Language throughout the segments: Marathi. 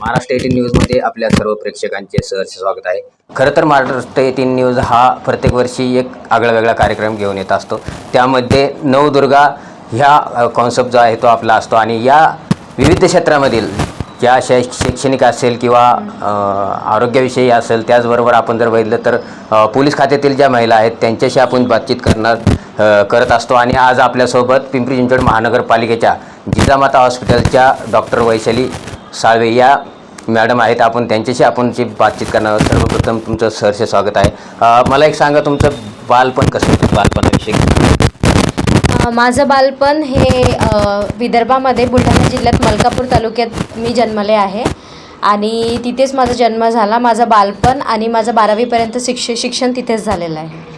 महाराष्ट्र एटीन न्यूजमध्ये आपल्या सर्व प्रेक्षकांचे सहर्ष स्वागत आहे. खरं तर महाराष्ट्र एटीन न्यूज हा प्रत्येक वर्षी एक आगळा वेगळा कार्यक्रम घेऊन येत असतो. त्यामध्ये नवदुर्गा ह्या कॉन्सेप्ट जो आहे तो आपला असतो आणि या विविध क्षेत्रामधील ज्या शै शैक्षणिक असेल किंवा आरोग्याविषयी असेल त्याचबरोबर आपण जर बघितलं तर पोलीस खात्यातील ज्या महिला आहेत त्यांच्याशी आपण बातचीत करणार करत असतो आणि आज आपल्यासोबत पिंपरी चिंचवड महानगरपालिकेच्या जिजामाता हॉस्पिटलच्या डॉक्टर वैशाली साळवे या मॅडम आहेत आपण त्यांच्याशी आपण जी बातचीत करणार आहोत सर्वप्रथम तुमचं सहर्ष स्वागत आहे. मला एक सांगा तुमचं बालपण कसं होतं? बालपणाविषयी. माझं बालपण हे विदर्भामध्ये बुलढाणा जिल्ह्यात मलकापूर तालुक्यात मी जन्मले आहे. आणि तिथेच माझा जन्म झाला माझं बालपण आणि माझं बारावीपर्यंत शिक्ष शिक्षण तिथेच झालेलं आहे.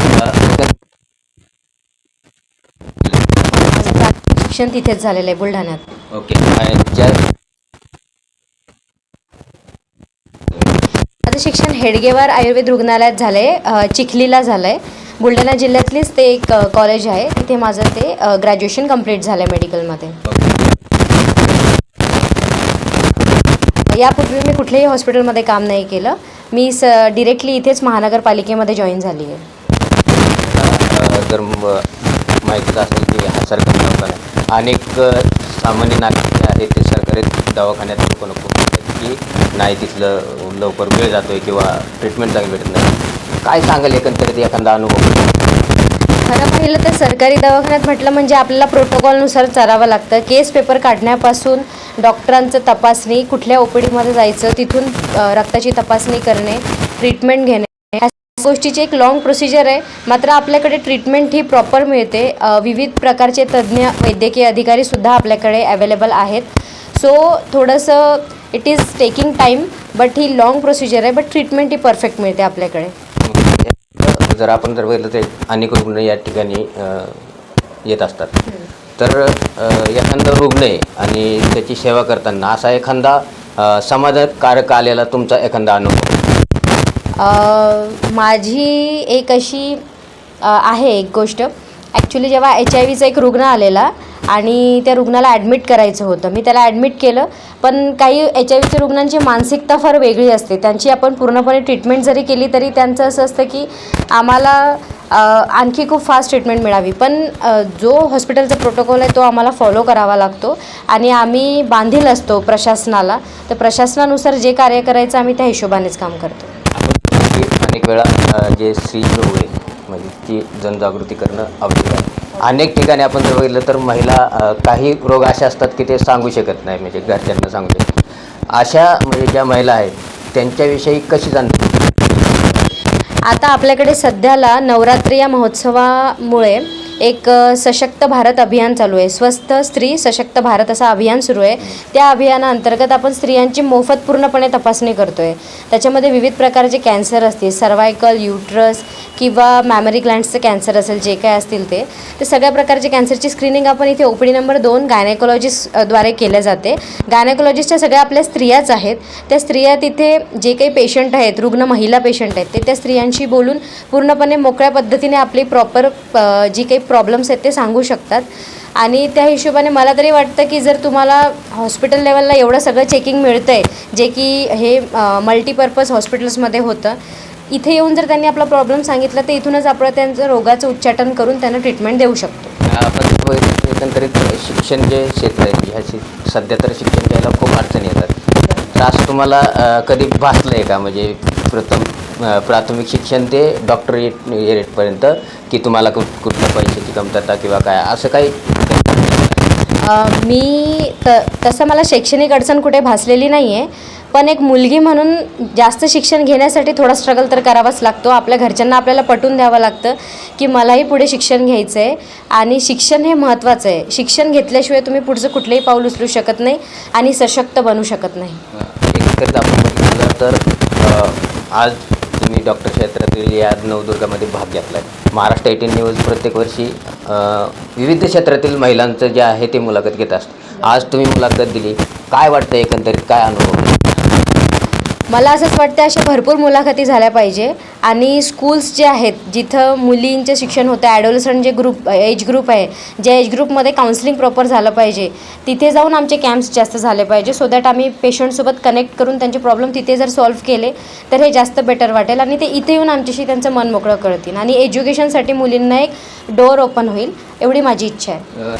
शिक्षण तिथेच झालेलं आहे बुलढाण्यात. ओके आणि ज्या माझं शिक्षण हेडगेवार आयुर्वेद रुग्णालयात झालं आहे चिखलीला झालं आहे बुलढाणा जिल्ह्यातलीच ते एक कॉलेज आहे. तिथे माझं ते ग्रॅज्युएशन कंप्लीट झालं आहे मेडिकलमध्ये यापूर्वी मी कुठल्याही हॉस्पिटलमध्ये काम नाही केलं. मी स डिरेक्टली इथेच महानगरपालिकेमध्ये जॉईन झाली आहे. अ, माहितीच असेल की हा सरकारी दवाखाना अनेक सामान्य नागरिक जे आहेत ते सरकारी दवाखान्यात नको नको की नाही तिथलं लवकर वेळ जातोय किंवा ट्रीटमेंट चांगली भेटत नाही. काय सांगाल एकंदरीत एखादा अनुभव? खरं पाहिलं तर सरकारी दवाखान्यात म्हटलं म्हणजे आपल्याला प्रोटोकॉलनुसार चालावं लागतं. केस पेपर काढण्यापासून डॉक्टरांचं तपासणी कुठल्या ओ पी डीमध्ये जायचं तिथून रक्ताची तपासणी करणे ट्रीटमेंट घेणे. ह्या गोष्टीची एक लाँग प्रोसिजर आहे. मात्र आपल्याकडे ट्रीटमेंट ही प्रॉपर मिळते. विविध प्रकारचे तज्ज्ञ वैद्यकीय अधिकारीसुद्धा आपल्याकडे अवेलेबल आहेत. सो थोडंसं it is taking time but he long procedure आहे बट ट्रीटमेंट ही परफेक्ट मिळते आपल्याकडे. जर आपण जर बघितलं तर अनेक रुग्ण या ठिकाणी येत असतात. तर एखादा रुग्ण आहे आणि त्याची सेवा करताना असा एखादा समाधानकारक आलेला तुमचा एखादा अनुभव? माझी एक अशी आहे एक गोष्ट. ॲक्च्युली जेव्हा एच आय व्हीचा एक रुग्ण आलेला आणि त्या रुग्णाला ॲडमिट करायचं होतं. मी त्याला ॲडमिट केलं पण काही एच आय व्हीच्या रुग्णांची मानसिकता फार वेगळी असते. त्यांची आपण पूर्णपणे ट्रीटमेंट जरी केली तरी त्यांचं असं असतं की आम्हाला आणखी खूप फास्ट ट्रीटमेंट मिळावी. पण जो हॉस्पिटलचा प्रोटोकॉल आहे तो आम्हाला फॉलो करावा लागतो. आणि आम्ही बांधील असतो प्रशासनाला. तर प्रशासनानुसार जे कार्य करायचं आम्ही त्या हिशोबानेच काम करतो. अनेक वेळा जे स्त्री रोग आहे म्हणजे ती जनजागृती करणं आवश्यक आहे. अनेक ठिकाणी आपण जर बघितलं तर महिला काही रोग असे असतात की ते सांगू शकत नाही म्हणजे घरच्यांना सांगू शकत अशा म्हणजे ज्या महिला आहेत त्यांच्याविषयी कशी जाणते आता आपल्याकडे सध्याला नवरात्री या महोत्सवामुळे एक सशक्त भारत अभियान चालू आहे. स्वस्थ स्त्री सशक्त भारत असं अभियान सुरू आहे. त्या अभियानाअंतर्गत आपण स्त्रियांची मोफत पूर्णपणे तपासणी करतो आहे त्याच्यामध्ये विविध प्रकारचे कॅन्सर असतील सर्वायकल युट्रस किंवा मॅमरी ग्लँड्सचं कॅन्सर असेल जे काय असतील ते. ते सगळ्या प्रकारचे कॅन्सरची स्क्रीनिंग आपण इथे ओपडी नंबर दोन गायनेकोलॉजिस्टद्वारे केले जाते. गायनेकोलॉजिस्टच्या सगळ्या आपल्या स्त्रियाच आहेत. त्या स्त्रिया तिथे जे काही पेशंट आहेत रुग्ण महिला पेशंट आहेत ते त्या स्त्रियांशी बोलून पूर्णपणे मोकळ्या पद्धतीने आपली प्रॉपर जी काही प्रॉब्लेम्स आहेत ते सांगू शकतात. आणि त्या हिशोबाने मला तरी वाटतं की जर तुम्हाला हॉस्पिटल लेवलला एवढं सगळं चेकिंग मिळतं आहे जे की हे मल्टीपर्पज हॉस्पिटल्समध्ये होतं इथे येऊन जर त्यांनी आपला प्रॉब्लेम सांगितला तर इथूनच आपण त्यांचं रोगाचं उच्चाटन करून त्यांना ट्रीटमेंट देऊ शकतो. आपण एकंदरीत शिक्षण जे क्षेत्र आहे ह्याची सध्या तर शिक्षण घ्यायला खूप अडचणी येतात. तर असं तुम्हाला कधी भासलं आहे का? म्हणजे प्रथम प्राथमिक शिक्षण ते डॉक्टरेट येटपर्यंत की तुम्हाला कुठ कुठल्या पैशाची कमतरता किंवा काय असं काही? मी त तसं मला शैक्षणिक अडचण कुठे भासलेली नाही आहे पण एक मुलगी म्हणून जास्त शिक्षण घेण्यासाठी थोडा स्ट्रगल तर करावाच लागतो. आपल्या घरच्यांना आपल्याला पटवून द्यावं लागतं की मलाही पुढे शिक्षण घ्यायचं आहे आणि शिक्षण हे महत्त्वाचं आहे. शिक्षण घेतल्याशिवाय तुम्ही पुढचं कुठलंही पाऊल उचलू शकत नाही आणि सशक्त बनू शकत नाही. एकंदरीत आपण बघितलं तर आज मी डॉक्टर क्षेत्रातील या नवदुर्गामध्ये भाग घेतला आहे महाराष्ट्र एटीन न्यूज प्रत्येक वर्षी विविध क्षेत्रातील महिलांचं जे आहे ते मुलाखत घेत असतं. आज तुम्ही मुलाखत दिली. काय वाटतं एकंदरीत? काय अनुभव? मला असंच वाटतं अशा भरपूर मुलाखती झाल्या पाहिजे. आणि स्कूल्स जे आहेत जिथं मुलींचे शिक्षण होतं ॲडोलसंट जे ग्रुप एज ग्रुप आहे ज्या एज ग्रुपमध्ये काउन्सिलिंग प्रॉपर झालं पाहिजे तिथे जाऊन आमचे कॅम्प्स जास्त झाले पाहिजे सो दॅट आम्ही पेशंटसोबत कनेक्ट करून त्यांचे प्रॉब्लेम तिथे जर सॉल्व्ह केले तर हे जास्त बेटर वाटेल. आणि ते इथे येऊन आमच्याशी त्यांचं मन मोकळं करतील. आणि एज्युकेशनसाठी मुलींना एक डोअर ओपन होईल एवढी माझी इच्छा आहे.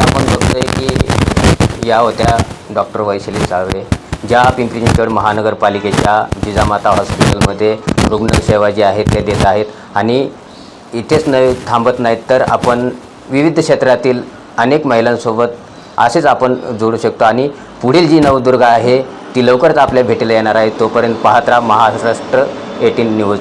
आपण बघतोय की या होत्या डॉक्टर वैशाली साळवे ज्या पिंपरी चिंचवड महानगरपालिकेच्या जिजामाता हॉस्पिटलमध्ये रुग्णसेवा जी आहे ते देत आहेत. आणि इथेच न थांबत नाहीत तर आपण विविध क्षेत्रातील अनेक महिलांसोबत असेच आपण जोडू शकतो. आणि पुढील जी नवदुर्गा आहे ती लवकरच आपल्या भेटीला येणार आहे. तोपर्यंत पाहत राहा महाराष्ट्र एटीन न्यूज.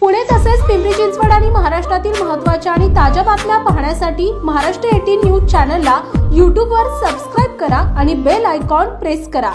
पुणे तसेच पिंपरी चिंचवड आणि महाराष्ट्रातील महत्त्वाच्या आणि ताज्या बातम्या पाहण्यासाठी महाराष्ट्र एटीन न्यूज चॅनलला यूट्यूबवर सबस्क्राईब करा आणि बेल आयकॉन प्रेस करा.